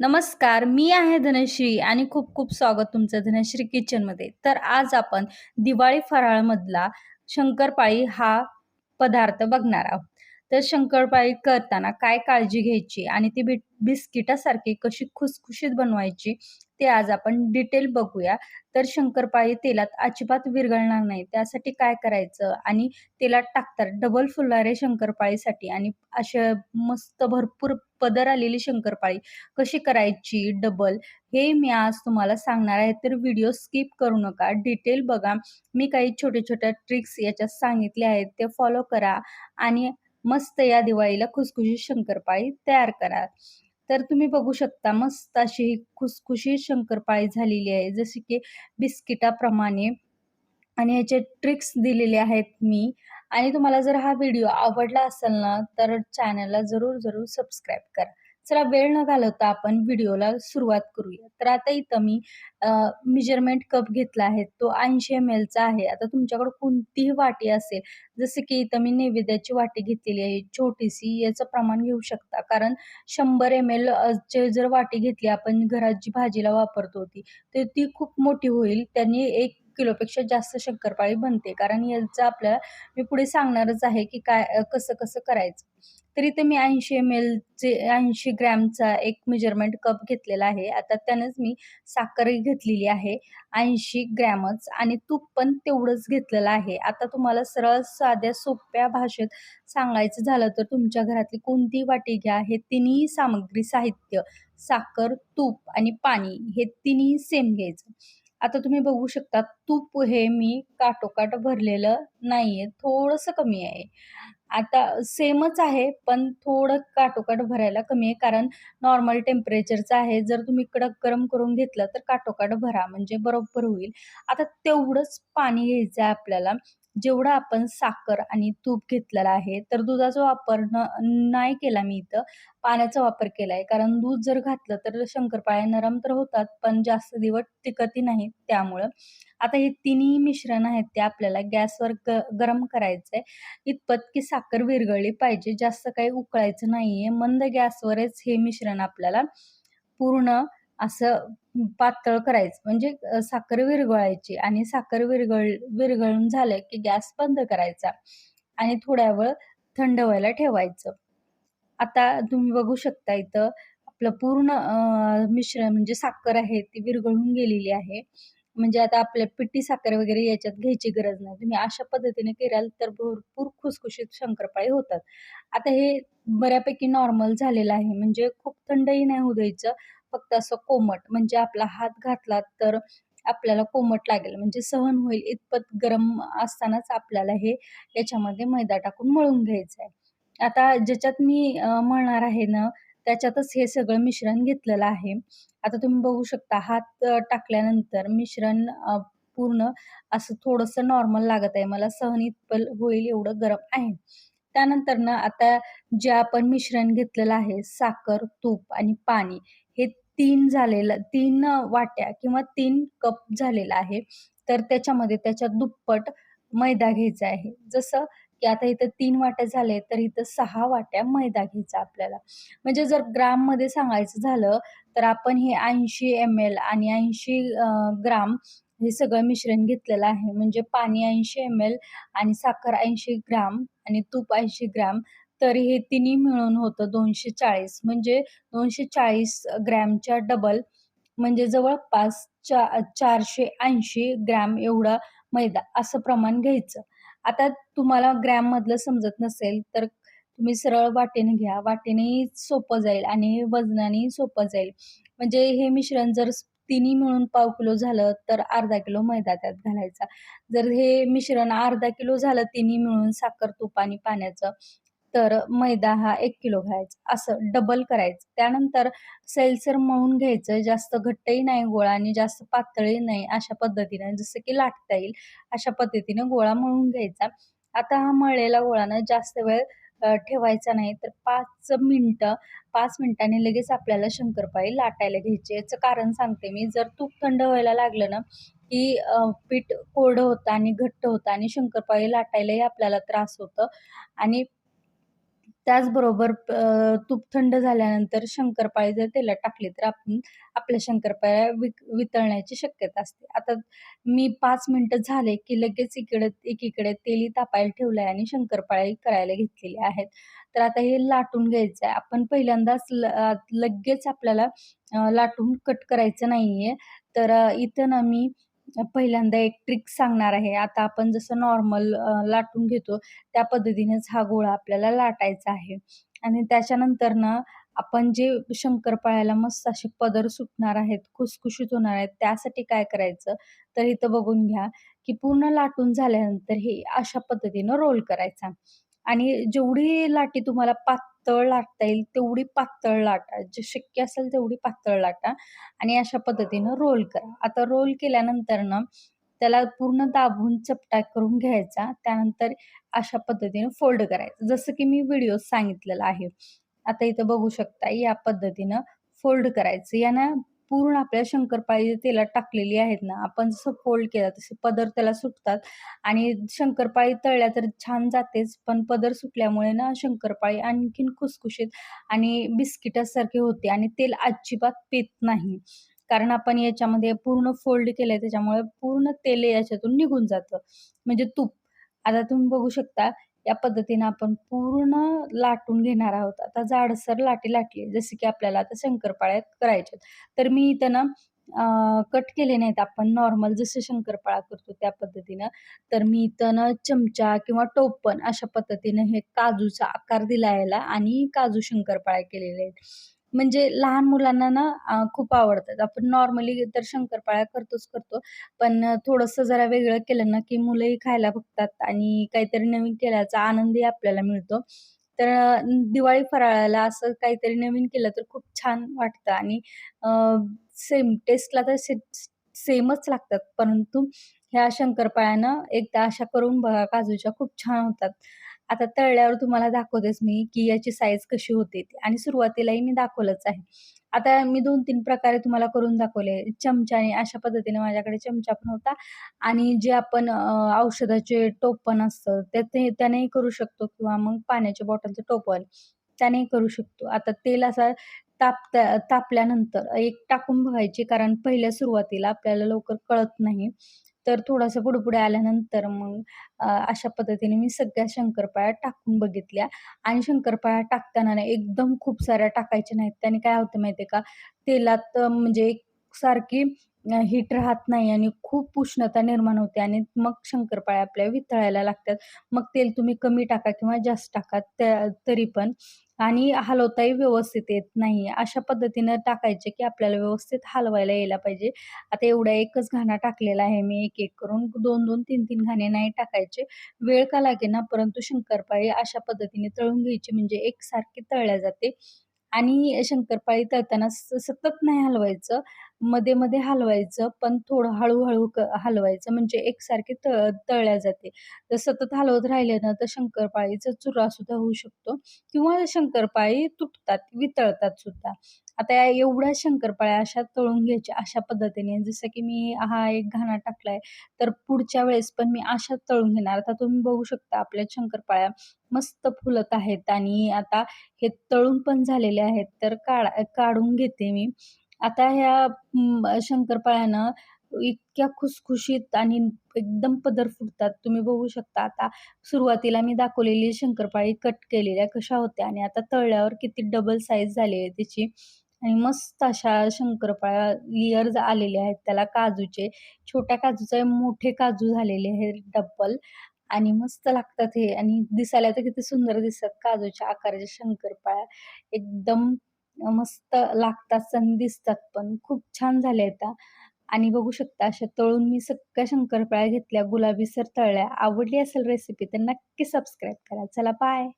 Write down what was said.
नमस्कार, मी आहे धनश्री आणि खूप खूप स्वागत तुमचं धनश्री किचनमध्ये. तर आज आपण दिवाळी फराळमधला शंकरपाळी हा पदार्थ बघणार आहोत. तर शंकरपाळी करताना काय काळजी घ्यायची आणि ती बि बिस्किटासारखी कशी खुसखुशीत बनवायची ते आज आपण डिटेल बघूया. तर शंकरपाळी तेलात अजिबात विरघळणार नाही त्यासाठी काय करायचं आणि तेलात टाकतात डबल फुलणारे शंकरपाळीसाठी आणि अशा मस्त भरपूर पदर आलेली शंकरपाळी कशी करायची डबल हे मी आज तुम्हाला सांगणार आहे. तर व्हिडिओ स्किप करू नका. डिटेल बघा. मी काही छोट्या-छोट्या ट्रिक्स याच्यात सांगितल्या आहेत ते फॉलो करा आणि मस्त या दिवाळीला खुसखुशीत शंकरपाळी तयार करा. तर तुम्ही बघू शकता मस्त अशी ही खुसखुशीत शंकरपाळी झालेली आहे. जशी की बिस्किटाप्रमाणे आणि ह्याचे ट्रिक्स दिलेले आहेत मी आणि तुम्हाला जर हा व्हिडिओ आवडला असेल ना, तर चॅनलला जरूर, जरूर सबस्क्राईब करा. चला वेळ न घालवता आपण व्हिडिओला सुरुवात करूया. तर आता इथं मी मेजरमेंट कप घेतला आहे. तो 80 एम एलचा आहे. आता तुमच्याकडे कोणतीही वाटी असेल, जसं की इथं मी नैवेद्याची वाटी घेतलेली आहे छोटीशी, याचं प्रमाण घेऊ शकता. कारण शंभर एम एल जर वाटी घेतली आपण घरात जी भाजीला वापरतो ती, तर ती खूप मोठी होईल. त्यांनी एक किलोपेक्षा जास्त शंकरपाळी बनते. कारण याचं आपल्याला मी पुढे सांगणारच आहे, की काय कसं-कसं करायचं. तर इथे मी 80 एम एलचे 80 ग्रॅमचा एक मेजरमेंट कप घेतलेला आहे. आता त्यानंच मी साखरही घेतलेली आहे 80 ग्रॅमच आणि तूप पण तेवढंच घेतलेलं आहे. आता तुम्हाला सरळ साध्या सोप्या भाषेत सांगायचं झालं तर तुमच्या घरातली कोणती वाटी घ्या. हे तिन्ही सामग्री साहित्य साखर, तूप आणि पाणी हे तिन्ही सेम घ्यायचं. आता तुम्ही बघू शकता तूप हे मी काठोकाठ भरलेलं नाहीये, थोडंसं कमी आहे. आता सेमच आहे, पण थोडं काटोकाट भरायला कमी आहे, कारण नॉर्मल टेम्परेचरचं आहे. जर तुम्ही कडक गरम करून घेतलं, तर काटोकाट भरा, म्हणजे बरोबर होईल. आता तेवढंच पाणी घ्यायचं आहे आपल्याला, जेवढं आपण साखर आणि तूप घेतलेलं आहे. तर दुधाचा वापर न नाही केला मी इथं, पाण्याचा वापर केला आहे. कारण दूध जर घातलं, तर शंकरपाळ्या नरम तर होतात, पण जास्त दिवस टिकतही नाहीत त्यामुळं. आता हे तिन्ही मिश्रण आहेत ते आपल्याला गॅसवर ग गरम करायचं आहे. इतपत की साखर विरघळली पाहिजे, जास्त काही उकळायचं नाहीये. मंद गॅसवरच हे मिश्रण आपल्याला पूर्ण असं पातळ करायचं. म्हणजे साखर विरघळायची आणि साखर विरघळ विरघळून झालं की गॅस बंद करायचा आणि थोड्या वेळ थंड व्हायला ठेवायचं. आता तुम्ही बघू शकता इथं आपलं पूर्ण मिश्रण म्हणजे साखर आहे ती विरघळून गेलेली आहे. म्हणजे आता आपल्या पिठी साखर वगैरे याच्यात घ्यायची गरज नाही. तुम्ही अशा पद्धतीने केल्याल तर भरपूर खुसखुशीत शंकरपाळी होतात. आता हे बऱ्यापैकी नॉर्मल झालेलं आहे, म्हणजे खूप थंडही नाही होऊ द्यायचं, फक्त असं कोमट. म्हणजे आपला हात घातला तर आपल्याला कोमट लागेल, म्हणजे सहन होईल इतपत गरम असतानाच आपल्याला हे याच्यामध्ये मैदा टाकून मळून घ्यायचं आहे. आता ज्याच्यात मी मळणार आहे ना, त्याच्यातच हे सगळं मिश्रण घेतलेलं आहे. आता तुम्ही बघू शकता हात टाकल्यानंतर मिश्रण पूर्ण असं थोडंसं नॉर्मल लागत आहे. मला सहन इतपल होईल एवढं गरम आहे. त्यानंतर ना आता जे आपण मिश्रण घेतलेलं आहे साखर, तूप आणि पाणी हे तीन झालेलं तीन वाट्या किंवा तीन कप झालेला आहे. तर त्याच्यामध्ये त्याच्या दुप्पट मैदा घ्यायचा आहे. जसं की आता इथं तीन वाट्या झाले, तर इथं सहा वाट्या मैदा घ्यायचा आपल्याला. म्हणजे जर ग्राममध्ये सांगायचं झालं, तर आपण हे 80 एम एल आणि 80 ग्राम हे सगळं मिश्रण घेतलेलं आहे. म्हणजे पाणी 80 एम एल आणि साखर 80 ग्राम आणि तूप 80 ग्राम. तर हे तिन्ही मिळून होतं 240 म्हणजे 240 ग्रॅमच्या डबल म्हणजे जवळपास चा 480 ग्रॅम एवढा मैदा असं प्रमाण घ्यायचं. आता तुम्हाला ग्रॅममधलं समजत नसेल, तर तुम्ही सरळ वाटेने घ्या. वाटेनेही सोपं जाईल आणि वजनानेही सोपं जाईल. म्हणजे हे मिश्रण जर तिन्ही मिळून पाव किलो झालं, तर अर्धा किलो मैदा त्यात घालायचा. जर हे मिश्रण अर्धा किलो झालं तिन्ही मिळून साखर, तूप आणि पाण्याचं, तर मैदा हा एक किलो घ्यायचा असं डबल करायचं. त्यानंतर सैलसर मळून घ्यायचं. जास्त घट्टही नाही गोळा आणि जास्त पातळही नाही. अशा पद्धतीने जसं की लाटता येईल, अशा पद्धतीने गोळा मळून घ्यायचा. आता हा मळलेला गोळानं जास्त वेळ ठेवायचा नाही, तर पाच मिनटं पाच मिनिटांनी लगेच आपल्याला शंकरपाळी लाटायला घ्यायची. याचं कारण सांगते मी. जर तूप थंड व्हायला लागलं ना, की पीठ कोरडं होतं आणि घट्ट होतं आणि शंकरपाळी लाटायलाही आपल्याला त्रास होतो आणि त्याचबरोबर तूप थंड झाल्यानंतर शंकरपाळी जर तेलात टाकली तर आपण आपल्या शंकरपाळ्या विक वितळण्याची शक्यता असते. आता मी पाच मिनटं झाले, की लगेच इकडे एकीकडे तेलही तापायला ठेवलं आहे आणि शंकरपाळी करायला घेतलेली आहेत. तर आता हे लाटून घ्यायचं आहे. आपण पहिल्यांदाच ल लगेच आपल्याला लाटून कट करायचं नाही आहे तर इथं ना मी पहिल्यांदा एक ट्रिक सांगणार आहे. आता आपण जसं नॉर्मल लाटून घेतो त्या पद्धतीनेच हा गोळा आपल्याला लाटायचा आहे. आणि त्याच्यानंतर ना आपण जे शंकरपाळ्याला मस्त असे पदर सुटणार आहेत, खुसखुशीत होणार आहेत, त्यासाठी काय करायचं, तर इथं बघून घ्या, की पूर्ण लाटून झाल्यानंतर हे अशा पद्धतीनं रोल करायचा. आणि जेवढी लाटी तुम्हाला पात पातळ लाटता येईल तेवढी पातळ लाटा. जे शक्य असेल तेवढी पातळ लाटा आणि अशा पद्धतीनं रोल करा. आता रोल केल्यानंतर ना त्याला पूर्ण दाबून चपटा करून घ्यायचा. त्यानंतर अशा पद्धतीने फोल्ड करायचं. जसं की मी व्हिडिओ सांगितलेलं आहे. आता इथं बघू शकता या पद्धतीनं फोल्ड करायचं. यानं पूर्ण आपल्या शंकरपाळी तेलात टाकलेली आहेत ना, आपण जसं फोल्ड केलं तसे पदर त्याला सुटतात आणि शंकरपाळी तळल्या तर छान जातेच, पण पदर सुटल्यामुळे ना शंकरपाळी आणखीन खुसखुशीत आणि बिस्किटासारखी होते आणि तेल अजिबात पेत नाही. कारण आपण याच्यामध्ये पूर्ण फोल्ड केलंय त्याच्यामुळे पूर्ण तेल याच्यातून निघून जातं, म्हणजे तूप. आता तुम्ही बघू शकता या पद्धतीनं आपण पूर्ण लाटून घेणार आहोत. आता जाडसर लाटी लाटली जसे की आपल्याला आता शंकरपाळ्या करायच्यात. तर मी इथं ना कट केले नाहीत आपण नॉर्मल जसं शंकरपाळा करतो त्या पद्धतीनं. तर मी इथं चमचा किंवा टोपण अशा पद्धतीनं हे काजूचा आकार दिला याला आणि काजू शंकरपाळ्या केलेले आहेत. म्हणजे लहान मुलांना ना खूप आवडतात. आपण नॉर्मली तर शंकरपाळ्या करतोच करतो. पण थोडंसं जरा वेगळं केलं ना, की मुलंही खायला बघतात आणि काहीतरी नवीन केल्याचा आनंदही आपल्याला मिळतो. तर दिवाळी फराळाला असं काहीतरी नवीन केलं तर खूप छान वाटतं आणि सेम टेस्टला तर से सेमच लागतात. परंतु ह्या शंकरपाळ्यानं एकदा अशा करून बघा काजूच्या खूप छान होतात. आता तळल्यावर तुम्हाला दाखवतेच मी, की याची साईज कशी होते ती आणि सुरुवातीलाही मी दाखवलंच आहे. आता मी 2-3 प्रकारे तुम्हाला करून दाखवले. चमच्याने अशा पद्धतीने माझ्याकडे चमचा पण होता आणि जे आपण औषधाचे औषधाचे टोपण असतं ते ते त्यानेही करू शकतो किंवा मग पाण्याच्या बॉटलचं टोपण त्यानेही करू शकतो. आता तेल असा ताप तापल्यानंतर एक टाकून बघायची कारण पहिल्या सुरुवातीला आपल्याला लवकर कळत नाही. तर थोडंसं पुढे-पुढे आल्यानंतर मग अशा पद्धतीने मी सगळ्या शंकरपाळ्या टाकून बघितल्या आणि शंकरपाळ्या टाकताना ना एकदम खूप साऱ्या टाकायच्या नाहीत. त्याने काय होतं माहिती आहे का, तेलात म्हणजे सारखी हीट राहत नाही आणि खूप उष्णता निर्माण होते आणि मग शंकरपाळ्या आपल्या वितळायला लागतात. मग तेल तुम्ही कमी टाका किंवा जास्त टाका त्या तरी पण आणि हलवताही व्यवस्थित येत नाही. अशा पद्धतीनं टाकायचे, की आपल्याला व्यवस्थित हलवायला यायला पाहिजे. आता एवढा एकच घाणा टाकलेला आहे मी एक-एक करून 2-2, 3-3 घाणे नाही टाकायचे. वेळ का लागेना परंतु शंकरपाळी अशा पद्धतीने तळून घ्यायची म्हणजे एकसारखी तळल्या जाते आणि शंकरपाळी तळताना स सतत नाही हलवायचं. मध्ये-मध्ये हलवायचं, पण थोडं हळूहळू क हलवायचं म्हणजे एकसारखी तळ तळल्या जाते. तर सतत हलवत राहिले ना, तर शंकरपाळीचा चुरासुद्धा होऊ शकतो किंवा शंकरपाळी तुटतात, वितळतात सुद्धा. आता या एवढ्या शंकरपाळ्या अशा तळून घ्यायच्या अशा पद्धतीने जसं की मी हा एक घाणा टाकलाय, तर पुढच्या वेळेस पण मी अशा तळून घेणार. आता तुम्ही बघू शकता आपल्या शंकरपाळ्या मस्त फुलत आहेत आणि आता हे तळून पण झालेले आहेत. तर काढा काढून घेते मी. आता ह्या शंकरपाळ्यानं इतक्या खुसखुशीत आणि एकदम पदर फुटतात. तुम्ही बघू शकता आता सुरुवातीला मी दाखवलेली शंकरपाळी कट केलेल्या कशा होत्या आणि आता तळल्यावर किती डबल साईज झाली आहे त्याची आणि मस्त अशा शंकरपाळ्या लेयर्स आलेले आहेत त्याला काजूचे. छोट्या काजूचे मोठे काजू झालेले आहेत डब्बल आणि मस्त लागतात हे आणि दिसायला तर किती सुंदर दिसतात काजूच्या आकाराच्या शंकरपाळ्या. एकदम मस्त लागतात आणि दिसतात पण. खूप छान झाल्या आहेत आणि बघू शकता अशा तळून मी सगळ्या शंकरपाळ्या घेतल्या, गुलाबीसर तळल्या. आवडली असेल रेसिपी तर नक्की सबस्क्राईब करा. चला बाय.